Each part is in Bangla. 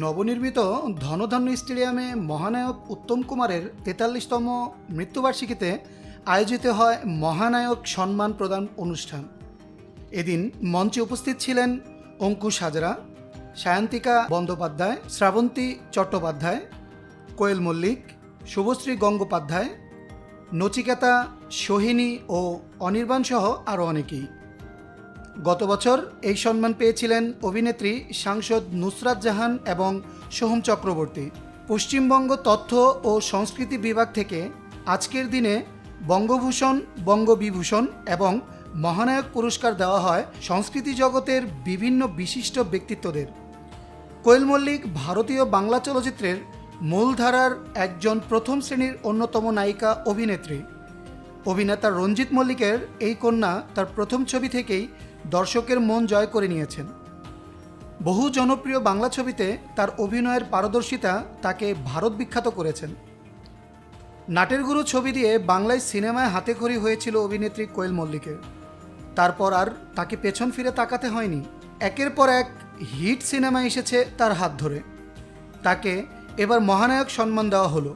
নবনির্মিত ধনধান্য স্টেডিয়ামে মহানায়ক উত্তম কুমারের তেতাল্লিশতম মৃত্যুবার্ষিকীতে আয়োজিত হয় মহানায়ক সম্মান প্রদান অনুষ্ঠান। এদিন মঞ্চে উপস্থিত ছিলেন অঙ্কুশ হাজরা, সায়ন্তিকা বন্দ্যোপাধ্যায়, শ্রাবন্তী চট্টোপাধ্যায়, কোয়েল মল্লিক, শুভশ্রী গঙ্গোপাধ্যায়, নচিকেতা, সোহিনী ও অনির্বাণসহ আরও অনেকেই। গত বছর এই সম্মান পেয়েছিলেন অভিনেত্রী সাংসদ নুসরাত জাহান এবং সোহম চক্রবর্তী। পশ্চিমবঙ্গ তথ্য ও সংস্কৃতি বিভাগ থেকে আজকের দিনে বঙ্গভূষণ, বঙ্গবিভূষণ এবং মহানায়ক পুরস্কার দেওয়া হয় সংস্কৃতি জগতের বিভিন্ন বিশিষ্ট ব্যক্তিত্বদের। কোয়েল মল্লিক ভারতীয় বাংলা চলচ্চিত্রের মূলধারার একজন প্রথম শ্রেণির অন্যতম নায়িকা অভিনেত্রী। অভিনেতা রঞ্জিত মল্লিকের এই কন্যা তার প্রথম ছবি থেকেই দর্শকের মন জয় করে নিয়েছেন। বহু জনপ্রিয় বাংলা ছবিতে তার অভিনয়ের পারদর্শিতা তাকে ভারত বিখ্যাত করেছেন। নাটের গুরু ছবি দিয়ে বাংলায় সিনেমায় হাতে হাতেখড়ি হয়েছিল অভিনেত্রী কোয়েল মল্লিকের। তারপর আর তাকে পেছন ফিরে তাকাতে হয়নি। একের পর এক হিট সিনেমা এসেছে তার হাত ধরে। তাকে এবার মহানায়ক সম্মান দেওয়া হলো।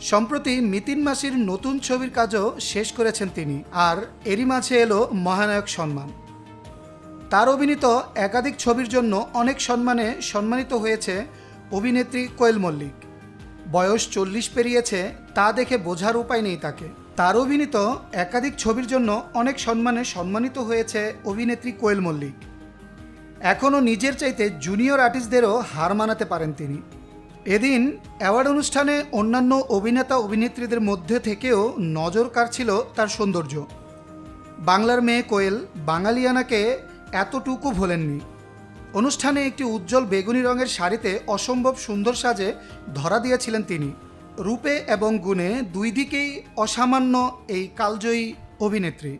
সম্প্রতি মিতিন মাসির নতুন ছবির কাজও শেষ করেছেন তিনি, আর এরই মাঝে এলো মহানায়ক সম্মান। তার অভিনীত একাধিক ছবির জন্য অনেক সম্মানে সম্মানিত হয়েছে অভিনেত্রী কোয়েল মল্লিক। বয়স চল্লিশ পেরিয়েছে, তা দেখে বোঝার উপায় নেই তাকে। তার অভিনীত একাধিক ছবির জন্য অনেক সম্মানে সম্মানিত হয়েছে অভিনেত্রী কোয়েল মল্লিক। এখনও নিজের চাইতে জুনিয়র আর্টিস্টদেরও হার মানাতে পারেন তিনি। এদিন অ্যাওয়ার্ড অনুষ্ঠানে অন্যান্য অভিনেতা অভিনেত্রীদের মধ্যে থেকেও নজর কাড়ছিল তার সৌন্দর্য। বাংলার মেয়ে কোয়েল বাঙালিয়ানাকে এতটুকু ভোলেননি। অনুষ্ঠানে একটি উজ্জ্বল বেগুনি রঙের শাড়িতে অসম্ভব সুন্দর সাজে ধরা দিয়েছিলেন তিনি। রূপে এবং গুণে দুই দিকেই অসামান্য এই কালজয়ী অভিনেত্রী।